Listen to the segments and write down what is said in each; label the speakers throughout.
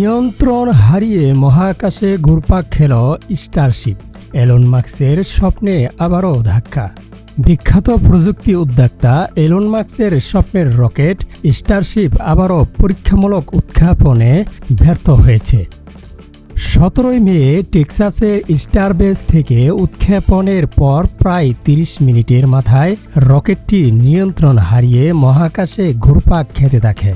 Speaker 1: নিয়ন্ত্রণ হারিয়ে মহাকাশে ঘুরপাক খেল স্টারশিপ। এলন মার্কসের স্বপ্নে আবারও ধাক্কা। বিখ্যাত প্রযুক্তি উদ্যোক্তা এলন মার্কসের স্বপ্নের রকেট স্টারশিপ আবারও পরীক্ষামূলক উৎক্ষেপণে ব্যর্থ হয়েছে। সতেরোই মে টেক্সাসের স্টারবেস থেকে উৎক্ষেপণের পর প্রায় ৩০ মিনিটের মাথায় রকেটটি নিয়ন্ত্রণ হারিয়ে মহাকাশে ঘুরপাক খেতে থাকে।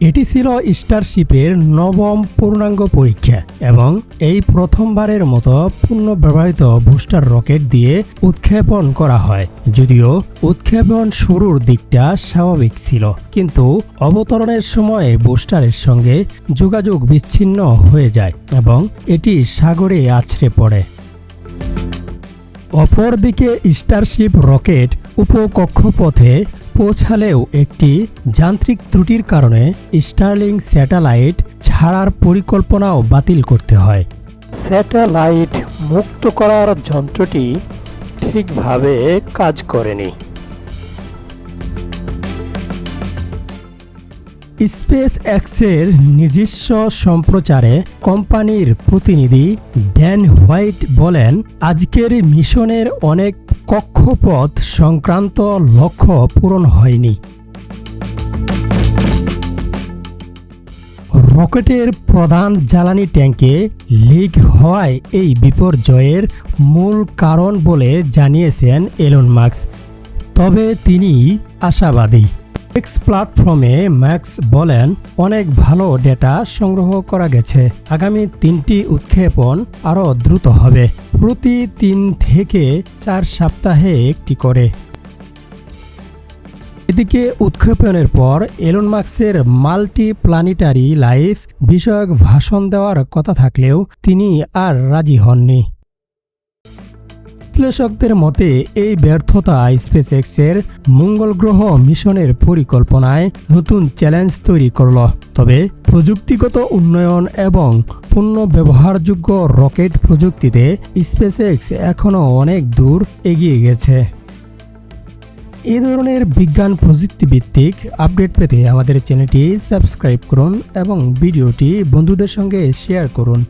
Speaker 1: এটি ছিল স্টারশিপের নবম পূর্ণাঙ্গ পরীক্ষা এবং এই প্রথমবারের মতো পূর্ণ ব্যবহৃত বুস্টার রকেট দিয়ে উৎক্ষেপণ করা হয়। যদিও উৎক্ষেপণ শুরুর দিকটা স্বাভাবিক ছিল, কিন্তু অবতরণের সময় বুস্টারের সঙ্গে যোগাযোগ বিচ্ছিন্ন হয়ে যায় এবং এটি সাগরে আছড়ে পড়ে। অপরদিকে স্টারশিপ রকেট উপকক্ষপথে পৌঁছালেও একটি যান্ত্রিক ত্রুটির কারণে স্টার্লিং স্যাটেলাইট ছাড়ার পরিকল্পনাও বাতিল করতে হয়। স্যাটেলাইট মুক্ত করার যন্ত্রটি ঠিকভাবে কাজ করেনি। স্পেস এক্সের নিজস্ব সম্প্রচারে কোম্পানির প্রতিনিধি ড্যান হোয়াইট বলেন আজকের মিশনের অনেক কক্ষপথ সংক্রান্ত লক্ষ্য পূরণ হয়নি। রকেটের প্রধান জ্বালানি ট্যাঙ্কে লিক হওয়ায় এই বিপর্যয়ের মূল কারণ বলে জানিয়েছেন এলন মার্কস তবে তিনি আশাবাদী। এক্স প্ল্যাটফর্মে ম্যাক্স বলেন, অনেক ভালো ডেটা সংগ্রহ করা গেছে। আগামী তিনটি উৎক্ষেপণ আরও দ্রুত হবে। প্রতি তিন থেকে চার সপ্তাহে একটি করে। এদিকে উৎক্ষেপণের পর এলন মার্কসের মাল্টি প্ল্যানেটারি লাইফ বিষয়ক ভাষণ দেওয়ার কথা থাকলেও তিনি আর রাজি হননি। বিশ্লেষকদের মতে, এই ব্যর্থতা স্পেস এক্সের মঙ্গল গ্রহ মিশনের পরিকল্পনায় নতুন চ্যালেঞ্জ তৈরি করল। তবে প্রযুক্তিগত উন্নয়ন এবং পূর্ণ ব্যবহারযোগ্য রকেট প্রযুক্তিতে স্পেস এক্স এখনও অনেক দূর এগিয়ে গেছে। এ ধরনের বিজ্ঞান প্রযুক্তিভিত্তিক আপডেট পেতে আমাদের চ্যানেলটি সাবস্ক্রাইব করুন এবং ভিডিওটি বন্ধুদের সঙ্গে শেয়ার করুন।